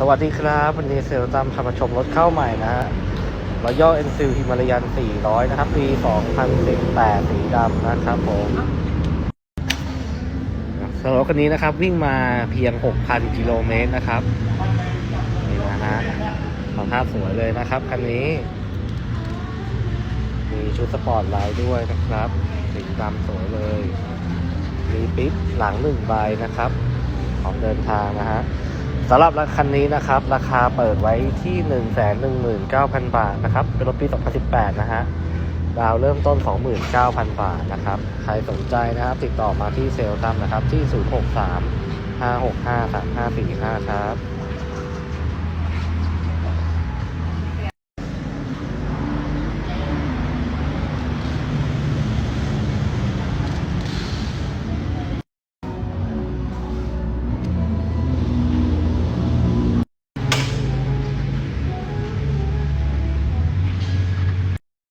สวัสดีครับ วันนี้เซลล์ตามพามาชมรถเข้าใหม่นะฮะรอย่อเอ็นซิลฮิมาลายัน 400 นะครับ ปี 2018 สีดำนะครับผมสำหรับรถคันนี้นะครับ วิ่งมาเพียง 6,000 กิโลเมตรนะครับ นี่นะฮะสภาพสวยเลยนะครับคันนี้ มีชุดสปอร์ตไลท์ด้วยนะครับ สีดำสวยเลย มีปิ๊บหลังหนึ่งใบนะครับ ของเดินทางนะฮะ สำหรับรถคันนี้นะครับ ราคาเปิดไว้ที่ 1 1 9 0 0 0 บาทนะครับ เป็นรถปี 2018 นะฮะ ดาวเริ่มต้น 29,000 บาทนะครับ ใครสนใจนะครับ ติดต่อมาที่เซลล์ตั้มนะครับ ที่ 063 565 3545 ครับ